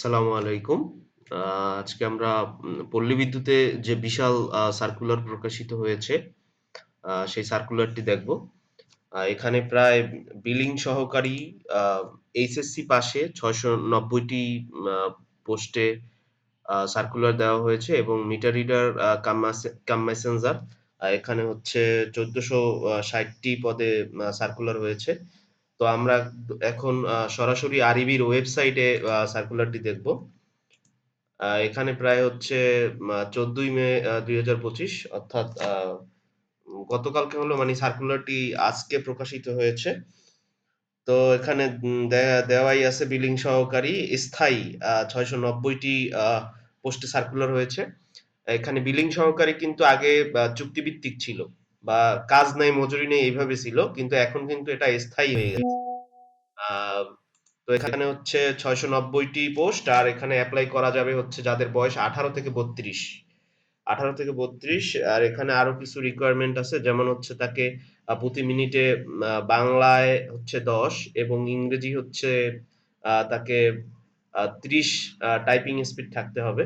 আসসালামু আলাইকুম। আজকে আমরা পল্লী বিদ্যুতে যে বিশাল সার্কুলার প্রকাশিত হয়েছে, সেই সার্কুলারটি দেখব। এখানে প্রায় বিলিং সহকারী এইচএসসি পাশে ৬৯০ নব্বইটি পোস্টে সার্কুলার দেওয়া হয়েছে এবং মিটার রিডার কাম মেসেঞ্জার এখানে হচ্ছে ১৪৬০ ষাটটি পদে সার্কুলার হয়েছে। তো আমরা এখন সরাসরি আরইবির ওয়েবসাইটে সার্কুলারটি দেখব। এখানে প্রায় হচ্ছে ১৪ই মে ২০২৫ অর্থাৎ গতকালকে হলো মানে সার্কুলারটি আজকে প্রকাশিত হয়েছে। তো এখানে দেওয়াই আছে বিলিং সহকারী, স্থায়ী আ ৬৯০ টি আ পোস্টে সার্কুলার হয়েছে। এখানে বিলিং সহকারী কিন্তু আগে চুক্তিভিত্তিক ছিল বা কাজ নাই, মজুরি নেই এইভাবে ছিল। কিন্তু এখন কিন্তু এটা স্থায়ী হয়ে গেছে। তো এখানে হচ্ছে ৬৯০ টি পোস্ট, আর এখানে এপ্লাই করা যাবে হচ্ছে যাদের বয়স ১৮ থেকে ৩২। ১৮ থেকে ৩২ আর এখানে আরও কিছু রিকোয়ারমেন্ট আছে, যেমন হচ্ছে তাকে প্রতি মিনিটে বাংলায় হচ্ছে ১০ এবং ইংরেজি হচ্ছে তাকে আ ৩০ আ টাইপিং স্পিড থাকতে হবে।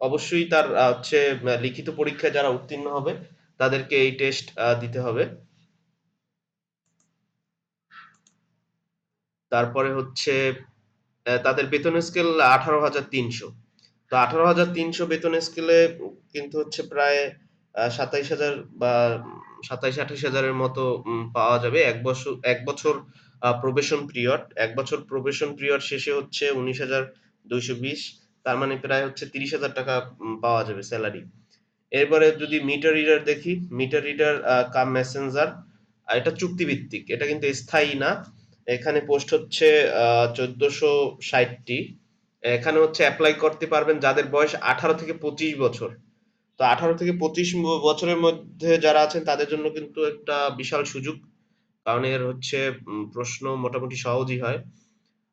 অবশ্যই তার হচ্ছে লিখিত পরীক্ষায় যারা উত্তীর্ণ হবে তাদেরকে এই টেস্ট দিতে হবে। তারপরে হচ্ছে তাদের বেতন স্কেল ১৮,৩০০ তো ১৮,৩০০ বেতন স্কেলে কিন্তু হচ্ছে প্রায় সাতাইশ হাজার বা ২৭-২৮,০০০ হাজারের মতো পাওয়া যাবে। এক বছর এক বছর প্রবেশন পিরিয়ড এক বছর প্রবেশন পিরিয়ড শেষে হচ্ছে ১৯,২২০ তার মানে প্রায় হচ্ছে ৩০,০০০ টাকা পাওয়া যাবে স্যালারি এরপরে যদি মিটার রিডার দেখি, মিটার রিডার কাম মেসেঞ্জার এটা চুক্তিভিত্তিক। এটা কিন্তু স্থায়ী না। এখানে পোস্ট হচ্ছে আ ১৪৬০ টি। এখানে হচ্ছে অ্যাপ্লাই করতে পারবেন যাদের বয়স ১৮ থেকে ২৫ বছর। তো ১৮ থেকে পঁচিশ বছরের মধ্যে যারা আছেন তাদের জন্য কিন্তু একটা বিশাল সুযোগ। কারণ এর হচ্ছে প্রশ্ন মোটামুটি সহজই হয়।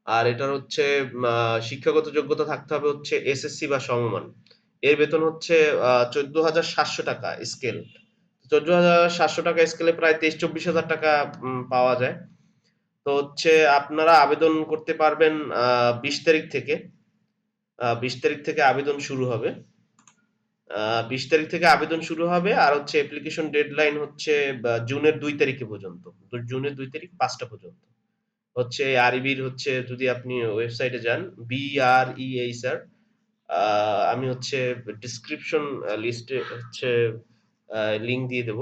আর এটার হচ্ছে শিক্ষাগত যোগ্যতা থাকতে হবে হচ্ছে এসএসসি বা সমমান। এর বেতন হচ্ছে আ ১৪,৭০০ টাকা স্কেল। ১৪,৭০০ টাকা স্কেলে প্রায় ২৩-২৪,০০০ টাকা পাওয়া যায়। তো হচ্ছে আপনারা আবেদন করতে পারবেন ২০ তারিখ থেকে। বিশ তারিখ থেকে আবেদন শুরু হবে। ২০ তারিখ থেকে আবেদন শুরু হবে আর হচ্ছে অ্যাপ্লিকেশন ডেডলাইন হচ্ছে জুনের দুই তারিখে পর্যন্ত। জুনের দুই তারিখ পাঁচটা পর্যন্ত। হচ্ছে আরইবির হচ্ছে যদি আপনি ওয়েবসাইটে যান বি আর ই বিআরইএইচআর আ আমি হচ্ছে ডিসক্রিপশন লিস্টে হচ্ছে লিংক দিয়ে দেব।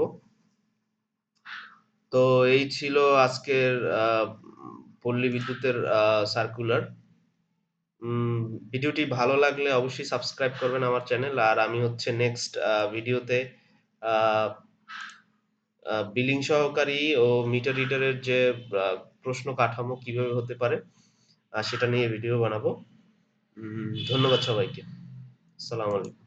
তো এই ছিল আজকের পল্লী বিদ্যুতের সার্কুলার। ভিডিওটি ভালো লাগলে অবশ্যই সাবস্ক্রাইব করবেন আমার চ্যানেল। আর আমি হচ্ছে নেক্সট ভিডিওতে বিলিং সহকারী ও মিটার রিডারের যে প্রশ্ন কাঠামো কীভাবে হতে পারে সেটা নিয়ে ভিডিও বানাবো। ধন্যবাদ সবাইকে। সালাম আলাইকুম।